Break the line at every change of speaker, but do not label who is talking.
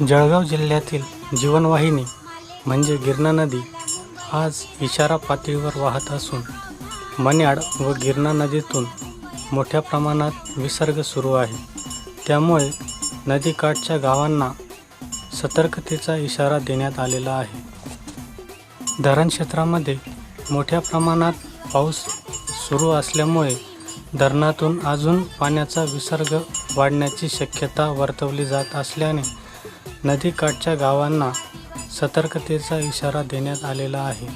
जळगाव जिल्ह्यातील जीवनवाहिनी म्हणजे गिरणा नदी आज इशारा पातळीवर वाहत असून मन्याड व गिरणा नदीतून मोठ्या प्रमाणात विसर्ग सुरू आहे त्यामुळे नदीकाठच्या गावांना सतर्कतेचा इशारा देण्यात आलेला आहे धरण क्षेत्रामध्ये मोठ्या प्रमाणात पाऊस सुरू असल्यामुळे धरणातून अजून पाण्याचा विसर्ग वाढण्याची शक्यता वर्तवली जात असल्याने नदीकाठच्या गावांना सतर्कतेचा इशारा देण्यात आलेला आहे